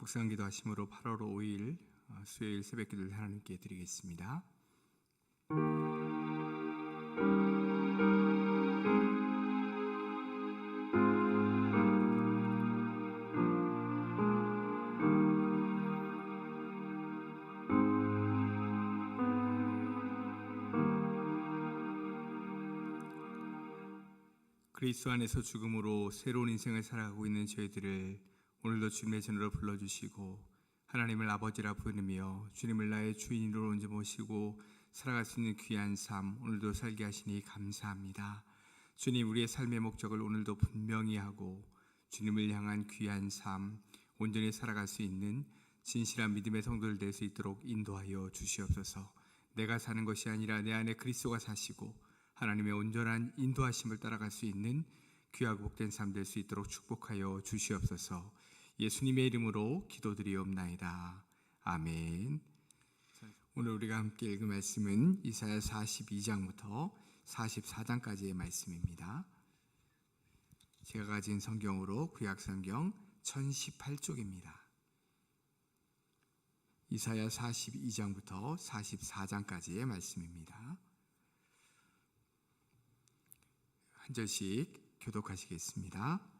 묵상기도 하심으로 8월 5일 어, 수요일 새벽 기도를 하나님께 드리겠습니다. 그리스도 안에서 죽음으로 새로운 인생을 살아가고 있는 저희들을 오늘도 주님의 전으로 불러주시고 하나님을 아버지라 부르며 주님을 나의 주인으로 온지 모시고 살아갈 수 있는 귀한 삶 오늘도 살게 하시니 감사합니다. 주님 우리의 삶의 목적을 오늘도 분명히 하고 주님을 향한 귀한 삶 온전히 살아갈 수 있는 진실한 믿음의 성도들 될수 있도록 인도하여 주시옵소서. 내가 사는 것이 아니라 내 안에 그리스도가 사시고 하나님의 온전한 인도하심을 따라갈 수 있는 귀하고 복된 삶 될 수 있도록 축복하여 주시옵소서. 예수님의 이름으로 기도드리옵나이다. 아멘. 오늘 우리가 함께 읽은 말씀은 이사야 42장부터 44장까지의 말씀입니다. 제가 가진 성경으로 구약 성경 1018쪽입니다. 이사야 42장부터 44장까지의 말씀입니다. 한 절씩 교독하시겠습니다.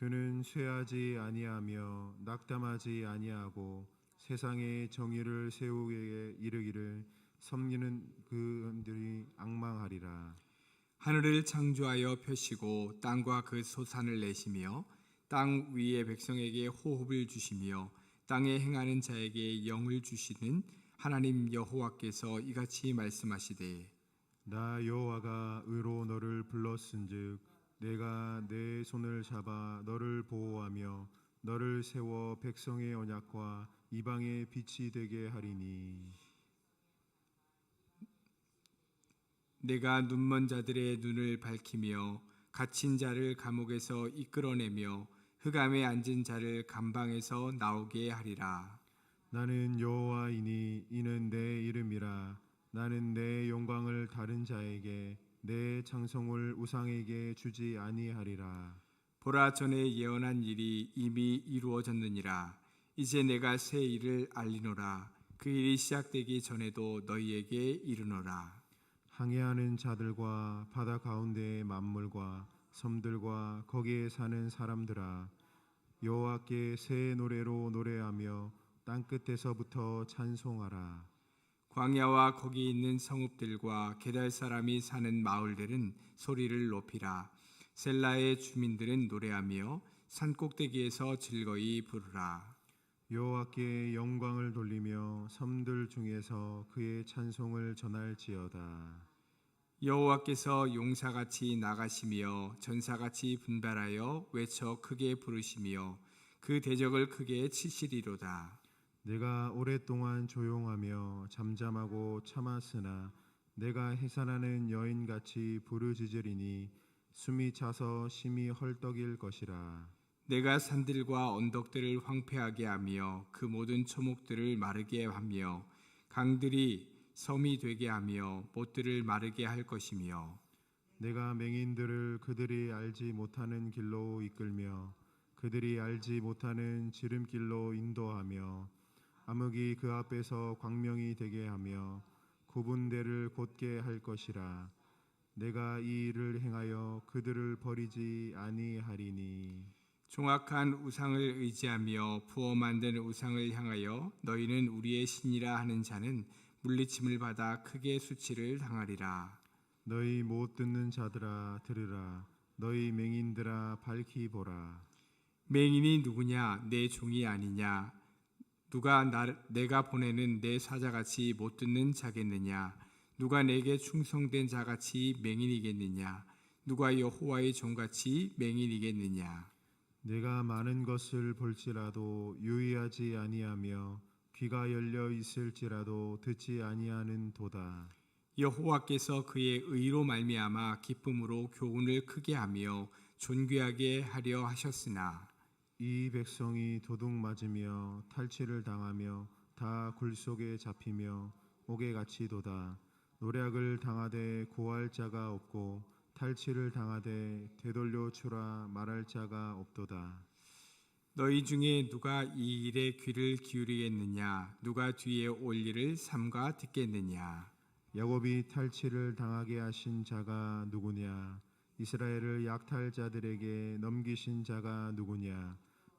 그는 쇠하지 아니하며 낙담하지 아니하고 세상에 정의를 세우게 이르기를 섬기는 그들이 악망하리라. 하늘을 창조하여 펴시고 땅과 그 소산을 내시며 땅 위의 백성에게 호흡을 주시며 땅에 행하는 자에게 영을 주시는 하나님 여호와께서 이같이 말씀하시되 나 여호와가 의로 너를 불렀은즉 내가 내 손을 잡아 너를 보호하며 너를 세워 백성의 언약과 이방의 빛이 되게 하리니 내가 눈먼 자들의 눈을 밝히며 갇힌 자를 감옥에서 이끌어내며 흑암에 앉은 자를 감방에서 나오게 하리라. 나는 여호와이니 이는 내 이름이라 나는 내 영광을 다른 자에게 내 장성을 우상에게 주지 아니하리라 보라 전에 예언한 일이 이미 이루어졌느니라. 이제 내가 새 일을 알리노라. 그 일이 시작되기 전에도 너희에게 이르노라. 항해하는 자들과 바다 가운데의 만물과 섬들과 거기에 사는 사람들아 여호와께 새 노래로 노래하며 땅 끝에서부터 찬송하라 광야와 거기 있는 성읍들과 게달 사람이 사는 마을들은 소리를 높이라. 셀라의 주민들은 노래하며 산 꼭대기에서 즐거이 부르라. 여호와께 영광을 돌리며 섬들 중에서 그의 찬송을 전할지어다 여호와께서 용사같이 나가시며 전사같이 분발하여 외쳐 크게 부르시며 그 대적을 크게 치시리로다. 내가 오랫동안 조용하며 잠잠하고 참았으나 내가 해산하는 여인같이 부르짖으리니 숨이 차서 심히 헐떡일 것이라. 내가 산들과 언덕들을 황폐하게 하며 그 모든 초목들을 마르게 하며 강들이 섬이 되게 하며 못들을 마르게 할 것이며 내가 맹인들을 그들이 알지 못하는 길로 이끌며 그들이 알지 못하는 지름길로 인도하며 암흑이 그 앞에서 광명이 되게 하며 구분대를 곧게 할 것이라 내가 이 일을 행하여 그들을 버리지 아니하리니 종악한 우상을 의지하며 부어 만든 우상을 향하여 너희는 우리의 신이라 하는 자는 물리침을 받아 크게 수치를 당하리라. 너희 못 듣는 자들아 들으라 너희 맹인들아 밝히 보라 맹인이 누구냐? 내 종이 아니냐? 누가 나, 내가 보내는 내 사자같이 못 듣는 자겠느냐? 누가 내게 충성된 자같이 맹인이겠느냐? 누가 여호와의 종같이 맹인이겠느냐? 내가 많은 것을 볼지라도 유의하지 아니하며 귀가 열려 있을지라도 듣지 아니하는 도다. 여호와께서 그의 의로 말미암아 기쁨으로 교훈을 크게 하며 존귀하게 하려 하셨으나 이 백성이 도둑 맞으며 탈취를 당하며 다 굴 속에 잡히며 옥에 갇히도다. 노략을 당하되 고할 자가 없고 탈취를 당하되 되돌려 주라 말할 자가 없도다. 너희 중에 누가 이 일에 귀를 기울이겠느냐 누가 뒤에 올 일을 삼가 듣겠느냐 야곱이 탈취를 당하게 하신 자가 누구냐? 이스라엘을 약탈자들에게 넘기신 자가 누구냐?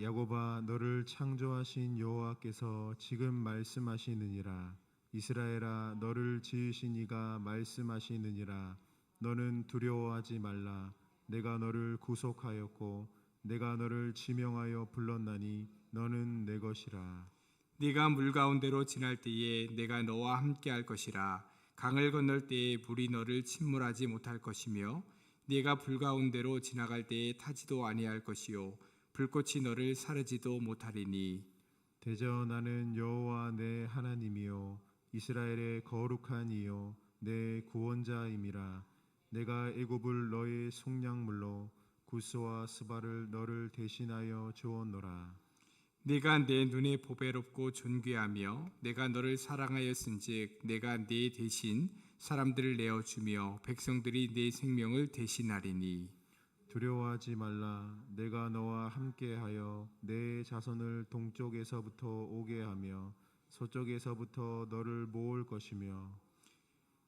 야곱아 너를 창조하신 여호와께서 지금 말씀하시느니라. 이스라엘아 너를 지으신 이가 말씀하시느니라. 너는 두려워하지 말라. 내가 너를 구속하였고 내가 너를 지명하여 불렀나니 너는 내 것이라. 네가 물 가운데로 지날 때에 내가 너와 함께 할 것이라. 강을 건널 때에 물이 너를 침몰하지 못할 것이며 네가 불 가운데로 지나갈 때에 타지도 아니할 것이요 불꽃이 너를 사르지도 못하리니. 대저 나는 여호와 내 하나님이요 이스라엘의 거룩한 이요 내 구원자임이라. 내가 애굽을 너의 속량물로 구스와 스바를 너를 대신하여 주었노라. 네가 내 눈에 보배롭고 존귀하며 내가 너를 사랑하였은즉 내가 네 대신 사람들을 내어 주며 백성들이 네 생명을 대신하리니 두려워하지 말라. 내가 너와 함께하여 내 자손을 동쪽에서부터 오게 하며 서쪽에서부터 너를 모을 것이며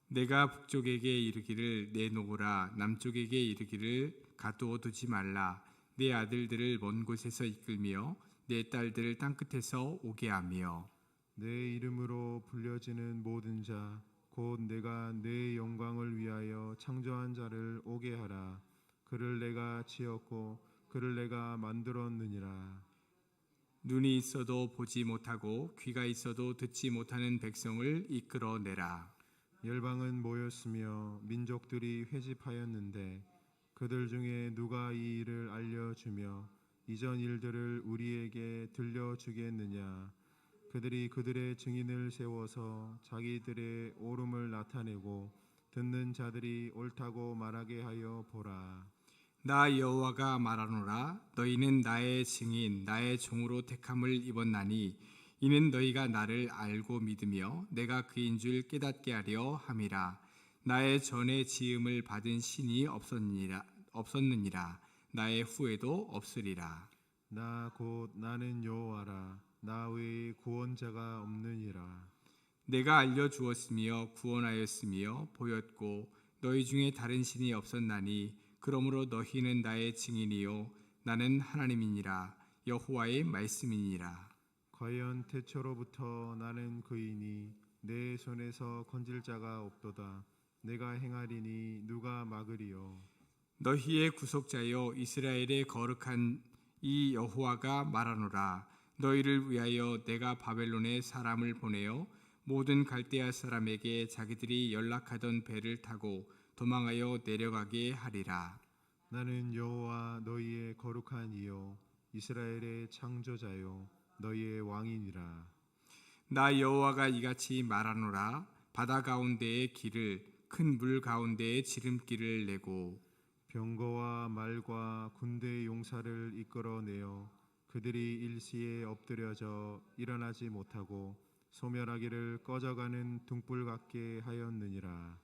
내가 북쪽에게 이르기를 내놓으라. 남쪽에게 이르기를 가두어 두지 말라. 내 아들들을 먼 곳에서 이끌며 내 딸들을 땅 끝에서 오게 하며 내 이름으로 불려지는 모든 자 곧 내가 내 영광을 위하여 창조한 자를 오게 하라 그를 내가 지었고 그를 내가 만들었느니라. 눈이 있어도 보지 못하고 귀가 있어도 듣지 못하는 백성을 이끌어내라. 열방은 모였으며 민족들이 회집하였는데 그들 중에 누가 이 일을 알려주며 이전 일들을 우리에게 들려주겠느냐? 그들이 그들의 증인을 세워서 자기들의 옳음을 나타내고 듣는 자들이 옳다고 말하게 하여 보라 나 여호와가 말하노라. 너희는 나의 증인 나의 종으로 택함을 입었나니 이는 너희가 나를 알고 믿으며 내가 그인 줄 깨닫게 하려 함이라. 나의 전에 지음을 받은 신이 없었느니라 없었느니라. 나의 후에도 없으리라. 나 곧 나는 여호와라. 나 외에 구원자가 없느니라. 내가 알려 주었으며 구원하였으며 보였고 너희 중에 다른 신이 없었나니 그러므로 너희는 나의 증인이요 나는 하나님이니라. 여호와의 말씀이니라. 과연 태초로부터 나는 그이니 내 손에서 건질 자가 없도다. 내가 행하리니 누가 막으리요? 너희의 구속자여 이스라엘의 거룩한 이 여호와가 말하노라. 너희를 위하여 내가 바벨론에 사람을 보내어 모든 갈대아 사람에게 자기들이 연락하던 배를 타고 도망하여 내려가게 하리라. 나는 여호와 너희의 거룩한 이요 이스라엘의 창조자요 너희의 왕이니라. 나 여호와가 이같이 말하노라. 바다 가운데의 길을 큰 물 가운데의 지름길을 내고 병거와 말과 군대 용사를 이끌어내어 그들이 일시에 엎드려져 일어나지 못하고 소멸하기를 꺼져가는 등불 같게 하였느니라.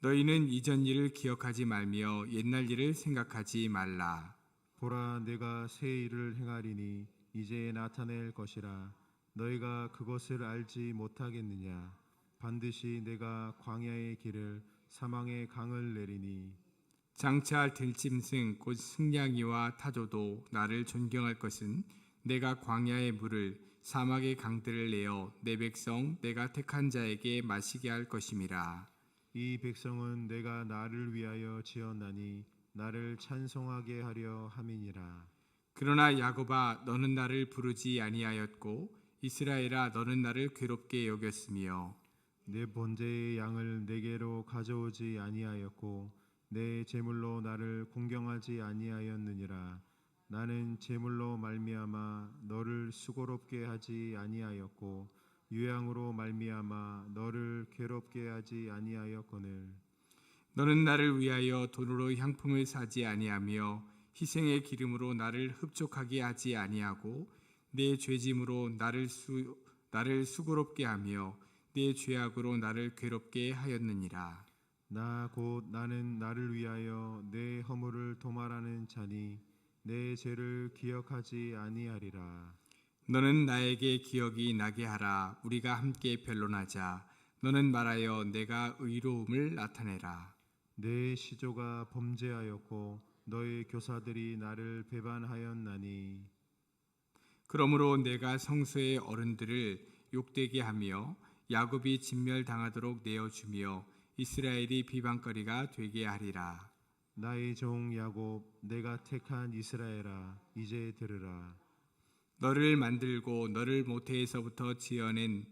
너희는 이전 일을 기억하지 말며 옛날 일을 생각하지 말라. 보라 내가 새 일을 행하리니 이제 나타낼 것이라. 너희가 그것을 알지 못하겠느냐? 반드시 내가 광야의 길을 사망의 강을 내리니. 장차 들짐승 곧 승냥이와 타조도 나를 존경할 것은 내가 광야의 물을 사막의 강들을 내어 내 백성 내가 택한 자에게 마시게 할 것임이라 이 백성은 내가 나를 위하여 지었나니 나를 찬송하게 하려 함이니라. 그러나 야곱아 너는 나를 부르지 아니하였고 이스라엘아 너는 나를 괴롭게 여겼으며 내 번제의 양을 내게로 가져오지 아니하였고 내 제물로 나를 공경하지 아니하였느니라. 나는 제물로 말미암아 너를 수고롭게 하지 아니하였고 유향으로 말미암아 너를 괴롭게 하지 아니하였거늘. 너는 나를 위하여 돈으로 향품을 사지 아니하며 희생의 기름으로 나를 흡족하게 하지 아니하고 내 죄짐으로 나를 수 나를 수고롭게 하며 내 죄악으로 나를 괴롭게 하였느니라. 나 곧 나는 나를 위하여 내 허물을 도말하는 자니 내 죄를 기억하지 아니하리라. 너는 나에게 기억이 나게 하라. 우리가 함께 변론하자. 너는 말하여 내가 의로움을 나타내라. 내 시조가 범죄하였고 너의 교사들이 나를 배반하였나니 그러므로 내가 성소의 어른들을 욕되게 하며 야곱이 진멸당하도록 내어 주며 이스라엘이 비방거리가 되게 하리라. 나의 종 야곱 내가 택한 이스라엘아 이제 들으라 너를 만들고 너를 모태에서부터 지어낸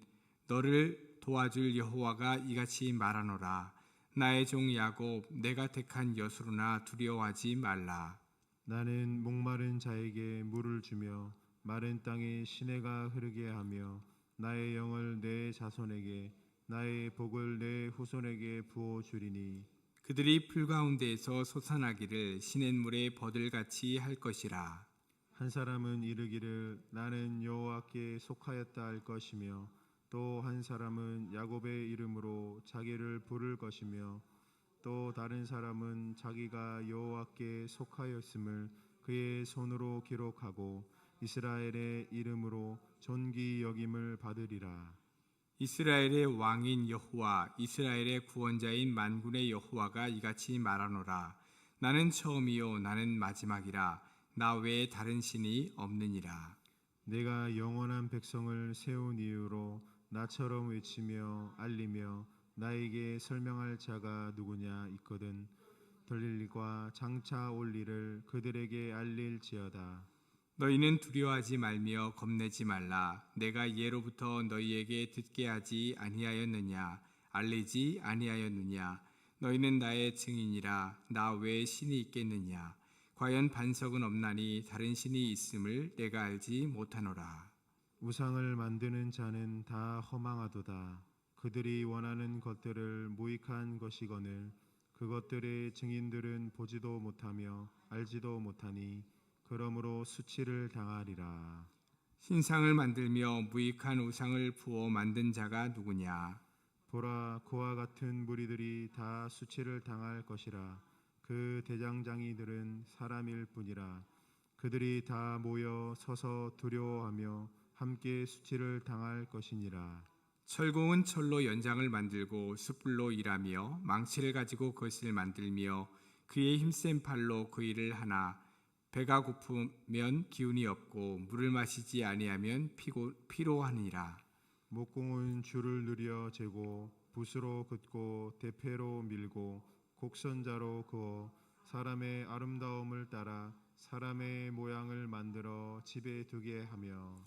너를 도와줄 여호와가 이같이 말하노라. 나의 종 야곱 내가 택한 여수로나 두려워하지 말라. 나는 목마른 자에게 물을 주며 마른 땅에 시내가 흐르게 하며 나의 영을 내 자손에게 나의 복을 내 후손에게 부어 주리니 그들이 풀 가운데에서 솟아나기를 시냇물에 버들같이 할 것이라. 한 사람은 이르기를 나는 여호와께 속하였다 할 것이며 또 한 사람은 야곱의 이름으로 자기를 부를 것이며 또 다른 사람은 자기가 여호와께 속하였음을 그의 손으로 기록하고 이스라엘의 이름으로 존귀 여김을 받으리라 이스라엘의 왕인 여호와 이스라엘의 구원자인 만군의 여호와가 이같이 말하노라. 나는 처음이요 나는 마지막이라. 나 외에 다른 신이 없느니라. 내가 영원한 백성을 세운 이유로 나처럼 외치며 알리며 나에게 설명할 자가 누구냐 있거든. 들릴과 장차 올 일을 그들에게 알릴지어다 너희는 두려워하지 말며 겁내지 말라. 내가 예로부터 너희에게 듣게 하지 아니하였느냐? 알리지 아니하였느냐? 너희는 나의 증인이라. 나 외에 신이 있겠느냐? 과연 반석은 없나니 다른 신이 있음을 내가 알지 못하노라. 우상을 만드는 자는 다 허망하도다. 그들이 원하는 것들을 무익한 것이거늘 그것들의 증인들은 보지도 못하며 알지도 못하니 그러므로 수치를 당하리라. 신상을 만들며 무익한 우상을 부어 만든 자가 누구냐 보라 그와 같은 무리들이 다 수치를 당할 것이라. 그 대장장이들은 사람일 뿐이라. 그들이 다 모여 서서 두려워하며 함께 수치를 당할 것이니라. 철공은 철로 연장을 만들고 숯불로 일하며 망치를 가지고 그것을 만들며 그의 힘센 팔로 그 일을 하나 배가 고프면 기운이 없고 물을 마시지 아니하면 피고, 피로하니라. 목공은 줄을 느려 재고 붓으로 긋고 대패로 밀고 곡선자로 그어 사람의 아름다움을 따라 사람의 모양을 만들어 집에 두게 하며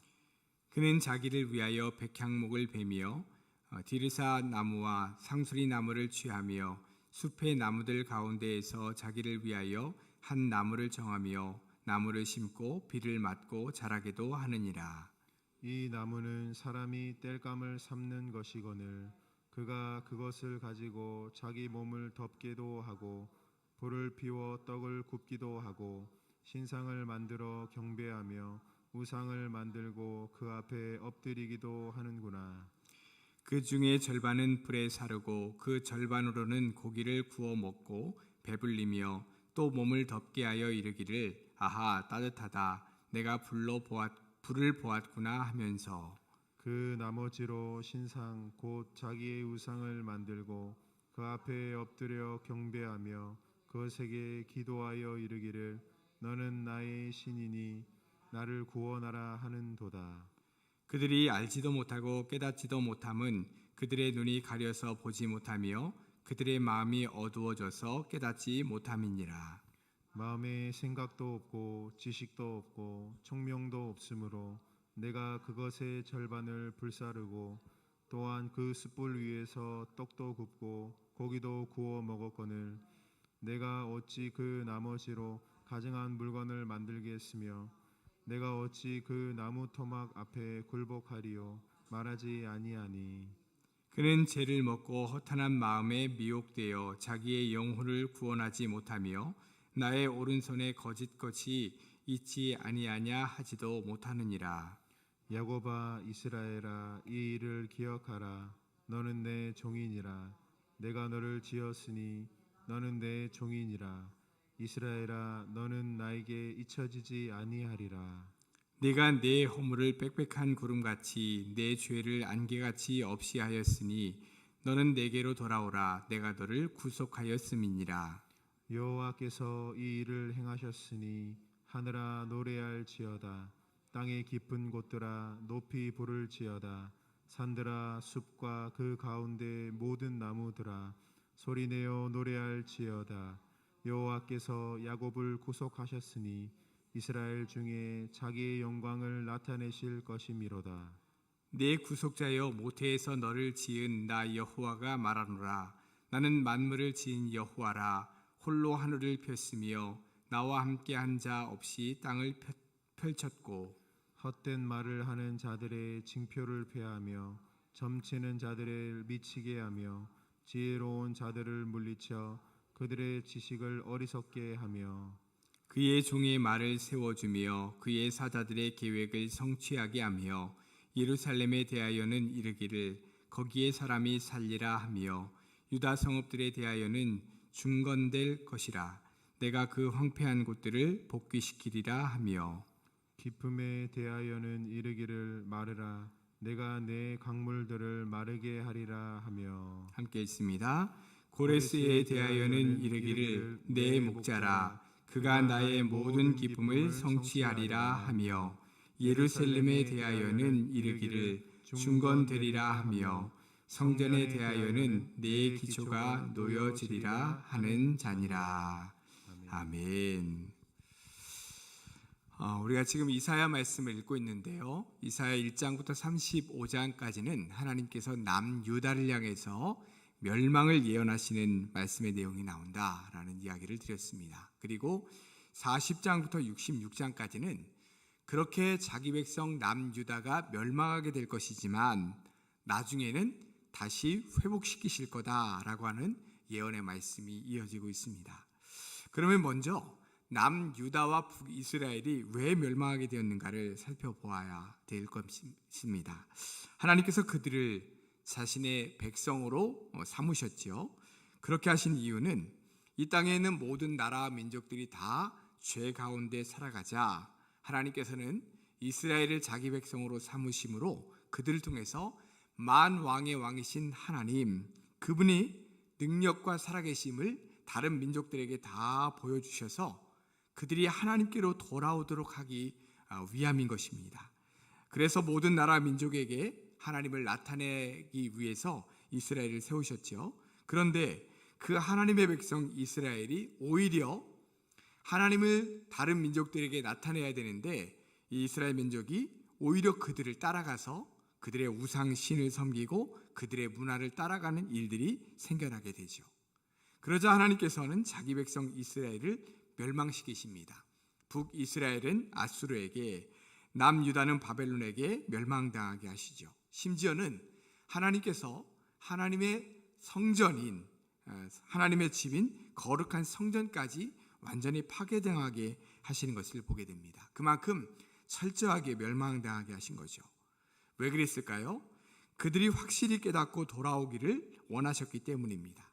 그는 자기를 위하여 백향목을 베며 어, 디르사 나무와 상수리 나무를 취하며 숲의 나무들 가운데에서 자기를 위하여 한 나무를 정하며 나무를 심고 비를 맞고 자라게도 하느니라 이 나무는 사람이 땔감을 삼는 것이거늘 그가 그것을 가지고 자기 몸을 덮게도 하고 불을 피워 떡을 굽기도 하고 신상을 만들어 경배하며 우상을 만들고 그 앞에 엎드리기도 하는구나. 그 중에 절반은 불에 사르고 그 절반으로는 고기를 구워 먹고 배불리며 또 몸을 덮게 하여 이르기를 아하 따뜻하다 내가 불로 보았 불을 보았구나 하면서 그 나머지로 신상 곧 자기의 우상을 만들고 그 앞에 엎드려 경배하며 그것에게 기도하여 이르기를 너는 나의 신이니 나를 구원하라 하는도다. 그들이 알지도 못하고 깨닫지도 못함은 그들의 눈이 가려서 보지 못하며 그들의 마음이 어두워져서 깨닫지 못함이니라. 마음에 생각도 없고 지식도 없고 총명도 없으므로 내가 그것의 절반을 불사르고 또한 그 숯불 위에서 떡도 굽고 고기도 구워 먹었거늘 내가 어찌 그 나머지로 가증한 물건을 만들겠으며 내가 어찌 그 나무 토막 앞에 굴복하리요 말하지 아니하니 그는 죄를 먹고 허탄한 마음에 미혹되어 자기의 영혼을 구원하지 못하며 나의 오른손에 거짓것이 있지 아니하냐 하지도 못하느니라. 야곱아 이스라엘아 이 일을 기억하라. 너는 내 종이니라. 내가 너를 지었으니 너는 내 종이니라. 이스라엘아 너는 나에게 잊혀지지 아니하리라 내가 내 허물을 빽빽한 구름같이 내 죄를 안개같이 없이 하였으니 너는 내게로 돌아오라. 내가 너를 구속하였음이니라. 여호와께서 이 일을 행하셨으니 하늘아 노래할지어다. 땅의 깊은 곳들아 높이 부를지어다. 산들아 숲과 그 가운데 모든 나무들아 소리내어 노래할지어다. 여호와께서 야곱을 구속하셨으니 이스라엘 중에 자기의 영광을 나타내실 것이미로다. 내 구속자여 모태에서 너를 지은 나 여호와가 말하노라. 나는 만물을 지은 여호와라. 홀로 하늘을 폈으며 나와 함께 한 자 없이 땅을 펴- 펼쳤고 헛된 말을 하는 자들의 징표를 폐하며 점치는 자들을 미치게 하며 지혜로운 자들을 물리쳐 그들의 지식을 어리석게 하며 그의 종의 말을 세워주며 그의 사자들의 계획을 성취하게 하며 예루살렘에 대하여는 이르기를 거기에 사람이 살리라 하며 유다 성읍들에 대하여는 중건될 것이라 내가 그 황폐한 곳들을 복귀시키리라 하며 기쁨에 대하여는 이르기를 말하라 내가 내 강물들을 마르게 하리라 하며 함께 있습니다. 고레스에 대하여는 이르기를 내 목자라 그가 나의 모든 기쁨을 성취하리라 하며 예루살렘에 대하여는 이르기를 중건되리라 하며 성전에 대하여는 내 기초가 놓여지리라 하는 자니라. 아멘. 어, 우리가 지금 이사야 말씀을 읽고 있는데요. 이사야 1장부터 35장까지는 하나님께서 남유다를 향해서 멸망을 예언하시는 말씀의 내용이 나온다라는 이야기를 드렸습니다. 그리고 40장부터 66장까지는 그렇게 자기 백성 남유다가 멸망하게 될 것이지만 나중에는 다시 회복시키실 거다라고 하는 예언의 말씀이 이어지고 있습니다. 그러면 먼저 남유다와 북이스라엘이 왜 멸망하게 되었는가를 살펴보아야 될 것입니다. 하나님께서 그들을 자신의 백성으로 어, 삼으셨지요. 그렇게 하신 이유는 이 땅에 있는 모든 나라와 민족들이 다 죄 가운데 살아가자 하나님께서는 이스라엘을 자기 백성으로 삼으심으로 그들을 통해서 만 왕의 왕이신 하나님 그분이 능력과 살아계심을 다른 민족들에게 다 보여주셔서 그들이 하나님께로 돌아오도록 하기 아, 위함인 것입니다. 그래서 모든 나라 민족에게 하나님을 나타내기 위해서 이스라엘을 세우셨죠. 그런데 그 하나님의 백성 이스라엘이 오히려 하나님을 다른 민족들에게 나타내야 되는데 이 이스라엘 민족이 오히려 그들을 따라가서 그들의 우상 신을 섬기고 그들의 문화를 따라가는 일들이 생겨나게 되죠. 그러자 하나님께서는 자기 백성 이스라엘을 멸망시키십니다. 북 이스라엘은 아수르에게 남 유다는 바벨론에게 멸망당하게 하시죠. 심지어는 하나님께서 하나님의 성전인 어, 하나님의 집인 거룩한 성전까지 완전히 파괴당하게 하시는 것을 보게 됩니다. 그만큼 철저하게 멸망당하게 하신 거죠. 왜 그랬을까요? 그들이 확실히 깨닫고 돌아오기를 원하셨기 때문입니다.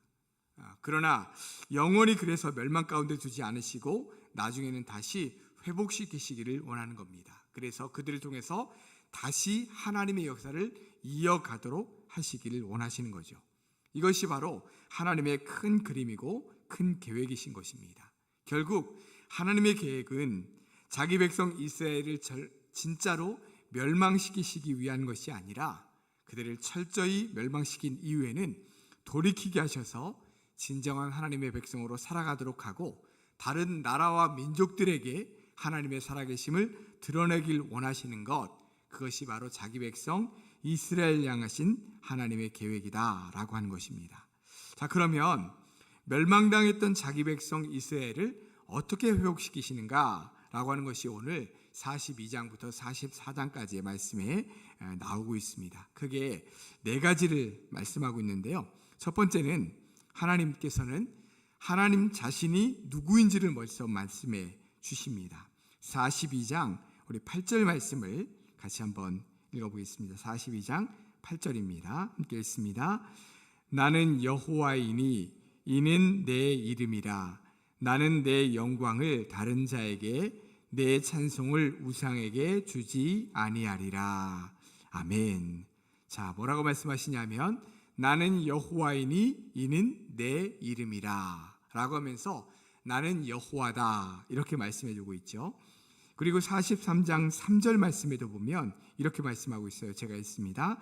아, 그러나 영원히 그래서 멸망 가운데 두지 않으시고 나중에는 다시 회복시키시기를 원하는 겁니다. 그래서 그들을 통해서 다시 하나님의 역사를 이어가도록 하시기를 원하시는 거죠. 이것이 바로 하나님의 큰 그림이고 큰 계획이신 것입니다. 결국 하나님의 계획은 자기 백성 이스라엘을 절- 진짜로 멸망시키시기 위한 것이 아니라 그들을 철저히 멸망시킨 이후에는 돌이키게 하셔서 진정한 하나님의 백성으로 살아가도록 하고 다른 나라와 민족들에게 하나님의 살아계심을 드러내길 원하시는 것 그것이 바로 자기 백성 이스라엘 향하신 하나님의 계획이다라고 하는 것입니다. 자 그러면 멸망당했던 자기 백성 이스라엘을 어떻게 회복시키시는가라고 하는 것이 오늘 42장부터 44장까지의 말씀에 나오고 있습니다. 크게 네 가지를 말씀하고 있는데요. 첫 번째는 하나님께서는 하나님 자신이 누구인지를 먼저 말씀해 주십니다. 42장 우리 8절 말씀을 같이 한번 읽어보겠습니다. 42장 8절입니다. 함께 읽습니다. 나는 여호와이니 이는 내 이름이라 나는 내 영광을 다른 자에게 내 찬송을 우상에게 주지 아니하리라. 아멘. 자, 뭐라고 말씀하시냐면 나는 여호와이니 이는 내 이름이라 라고 하면서 나는 여호와다 이렇게 말씀해 주고 있죠. 그리고 43장 3절 말씀에도 보면 이렇게 말씀하고 있어요. 제가 있습니다.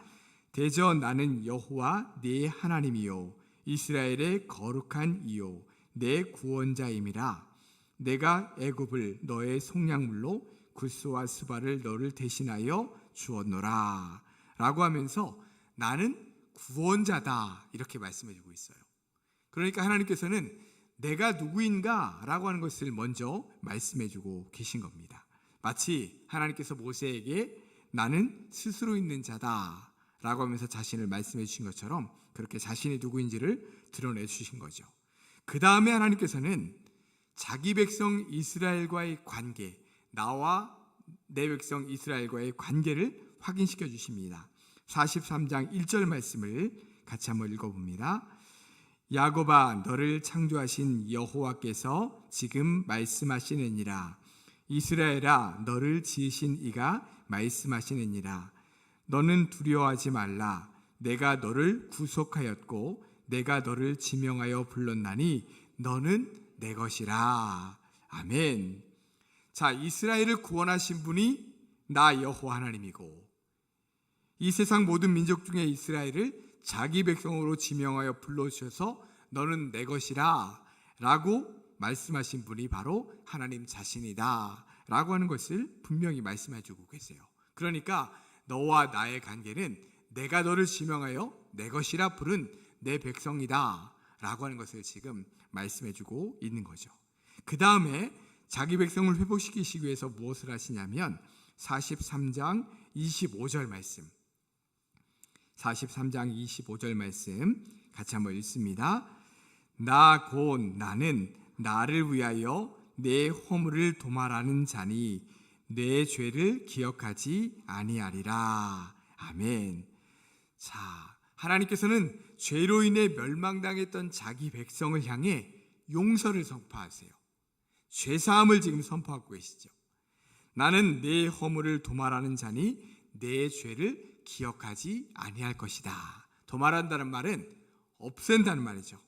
대저 나는 여호와 네 하나님이요 이스라엘의 거룩한 이요 내 구원자임이라 내가 애굽을 너의 속량물로 구스와 스바를 너를 대신하여 주었노라 라고 하면서 나는 구원자다 이렇게 말씀해 주고 있어요. 그러니까 하나님께서는 내가 누구인가 라고 하는 것을 먼저 말씀해 주고 계신 겁니다. 마치 하나님께서 모세에게 나는 스스로 있는 자다 라고 하면서 자신을 말씀해 주신 것처럼 그렇게 자신이 누구인지를 드러내 주신 거죠. 그 다음에 하나님께서는 자기 백성 이스라엘과의 관계, 나와 내 백성 이스라엘과의 관계를 확인시켜 주십니다. 43장 1절 말씀을 같이 한번 읽어봅니다. 야곱아 너를 창조하신 여호와께서 지금 말씀하시느니라 이스라엘아 너를 지으신 이가 말씀하시느니라. 너는 두려워하지 말라. 내가 너를 구속하였고 내가 너를 지명하여 불렀나니 너는 내 것이라. 아멘. 자 이스라엘을 구원하신 분이 나 여호와 하나님이고 이 세상 모든 민족 중에 이스라엘을 자기 백성으로 지명하여 불러주셔서 너는 내 것이라 라고 말씀하신 분이 바로 하나님 자신이다 라고 하는 것을 분명히 말씀해 주고 계세요. 그러니까 너와 나의 관계는 내가 너를 지명하여 내 것이라 부른 내 백성이다 라고 하는 것을 지금 말씀해 주고 있는 거죠. 그 다음에 자기 백성을 회복시키시기 위해서 무엇을 하시냐면 43장 25절 말씀 43장 25절 말씀 같이 한번 읽습니다. 나 곧 나는 나를 위하여 내 허물을 도말하는 자니 내 죄를 기억하지 아니하리라. 아멘. 자, 하나님께서는 죄로 인해 멸망당했던 자기 백성을 향해 용서를 선포하세요. 죄 사함을 지금 선포하고 계시죠. 나는 내 허물을 도말하는 자니 내 죄를 기억하지 아니할 것이다. 도말한다는 말은 없앤다는 말이죠.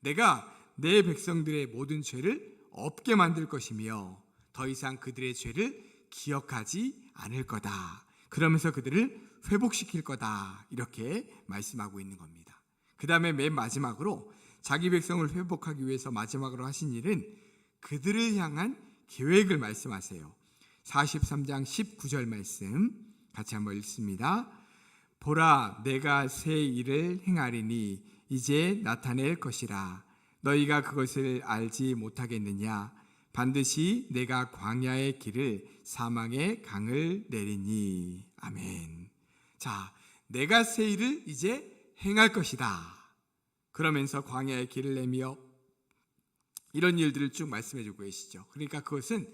내가 내 백성들의 모든 죄를 없게 만들 것이며 더 이상 그들의 죄를 기억하지 않을 거다. 그러면서 그들을 회복시킬 거다. 이렇게 말씀하고 있는 겁니다. 그 다음에 맨 마지막으로 자기 백성을 회복하기 위해서 마지막으로 하신 일은 그들을 향한 계획을 말씀하세요. 43장 19절 말씀 같이 한번 읽습니다. 보라 내가 새 일을 행하리니 이제 나타낼 것이라 너희가 그것을 알지 못하겠느냐 반드시 내가 광야의 길을 사망의 강을 내리니 아멘. 자, 내가 새 일을 이제 행할 것이다. 그러면서 광야의 길을 내며 이런 일들을 쭉 말씀해 주고 계시죠. 그러니까 그것은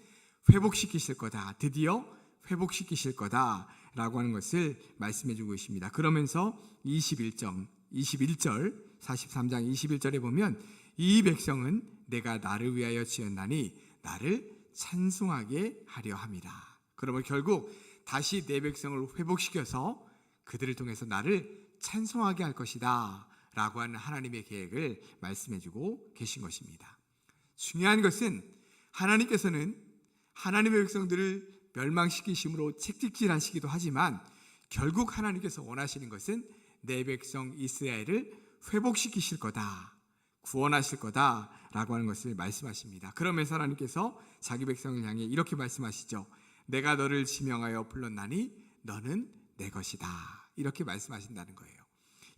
회복시키실 거다. 드디어 회복시키실 거다라고 하는 것을 말씀해 주고 있습니다. 그러면서 21점 21절 43장 21절에 보면 이 백성은 내가 나를 위하여 지었나니 나를 찬송하게 하려 함이라. 그러면 결국 다시 내 백성을 회복시켜서 그들을 통해서 나를 찬송하게 할 것이다. 라고 하는 하나님의 계획을 말씀해 주고 계신 것입니다. 중요한 것은 하나님께서는 하나님의 백성들을 멸망시키심으로 책찍질 하시기도 하지만 결국 하나님께서 원하시는 것은 내 백성 이스라엘을 회복시키실 거다. 구원하실 거다라고 하는 것을 말씀하십니다. 그러면서 하나님께서 자기 백성을 향해 이렇게 말씀하시죠. 내가 너를 지명하여 불렀나니 너는 내 것이다. 이렇게 말씀하신다는 거예요.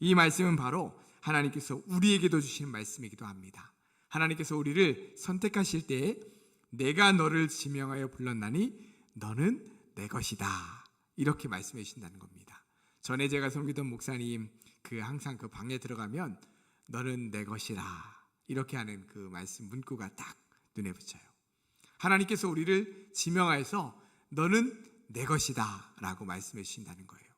이 말씀은 바로 하나님께서 우리에게도 주시는 말씀이기도 합니다. 하나님께서 우리를 선택하실 때에 내가 너를 지명하여 불렀나니 너는 내 것이다. 이렇게 말씀해 주신다는 겁니다. 전에 제가 섬기던 목사님 그 항상 그 방에 들어가면 너는 내 것이라 이렇게 하는 그 말씀 문구가 딱 눈에 붙여요. 하나님께서 우리를 지명하여서 너는 내 것이다 라고 말씀해 주신다는 거예요.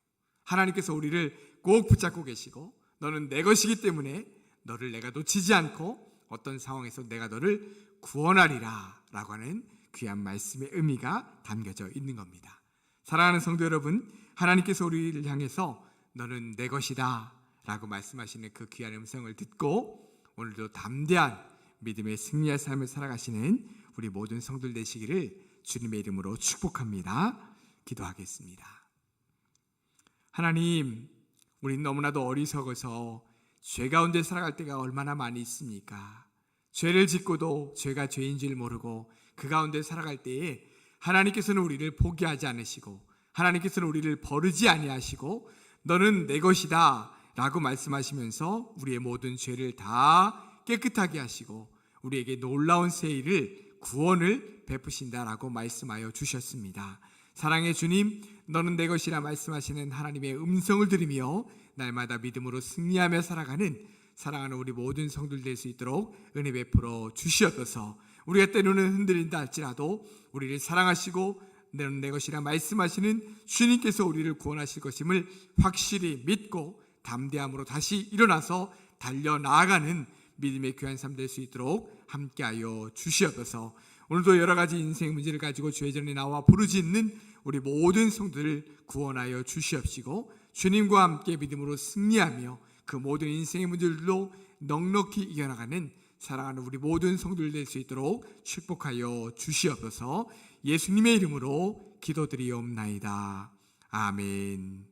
하나님께서 우리를 꼭 붙잡고 계시고 너는 내 것이기 때문에 너를 내가 놓치지 않고 어떤 상황에서 내가 너를 구원하리라 라고 하는 귀한 말씀의 의미가 담겨져 있는 겁니다. 사랑하는 성도 여러분, 하나님께서 우리를 향해서 너는 내 것이다 라고 말씀하시는 그 귀한 음성을 듣고 오늘도 담대한 믿음의 승리의 삶을 살아가시는 우리 모든 성들 되시기를 주님의 이름으로 축복합니다. 기도하겠습니다. 하나님, 우린 너무나도 어리석어서 죄 가운데 살아갈 때가 얼마나 많이 있습니까? 죄를 짓고도 죄가 죄인 줄 모르고 그 가운데 살아갈 때에 하나님께서는 우리를 포기하지 않으시고 하나님께서는 우리를 버르지 아니하시고 너는 내 것이다 라고 말씀하시면서 우리의 모든 죄를 다 깨끗하게 하시고 우리에게 놀라운 세일을 구원을 베푸신다라고 말씀하여 주셨습니다. 사랑의 주님, 너는 내 것이라 말씀하시는 하나님의 음성을 들으며 날마다 믿음으로 승리하며 살아가는 사랑하는 우리 모든 성들 될 수 있도록 은혜 베풀어 주시옵소서. 우리가 때로는 흔들린다 할지라도 우리를 사랑하시고 너는 내 것이라 말씀하시는 주님께서 우리를 구원하실 것임을 확실히 믿고 담대함으로 다시 일어나서 달려 나아가는 믿음의 귀한 삶 될 수 있도록 함께하여 주시옵소서. 오늘도 여러 가지 인생 문제를 가지고 주의 전에 나와 부르짖는 우리 모든 성들을 구원하여 주시옵시고 주님과 함께 믿음으로 승리하며 그 모든 인생의 문제들로 넉넉히 이겨나가는 사랑하는 우리 모든 성들 될 수 있도록 축복하여 주시옵소서. 예수님의 이름으로 기도드리옵나이다. 아멘.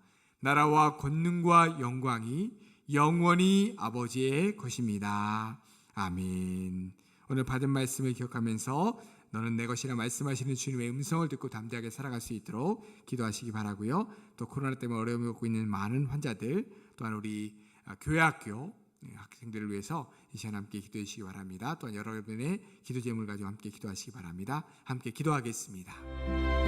나라와 권능과 영광이 영원히 아버지의 것입니다. 아멘. 오늘 받은 말씀을 기억하면서 너는 내 것이라 말씀하시는 주님의 음성을 듣고 담대하게 살아갈 수 있도록 기도하시기 바라고요. 또 코로나 때문에 어려움을 겪고 있는 많은 환자들 또한 우리 아, 교회학교 학생들을 위해서 이 시간 함께 기도해 주시기 바랍니다. 또한 여러분의 기도 제목을 가지고 함께 기도하시기 바랍니다. 함께 기도하겠습니다.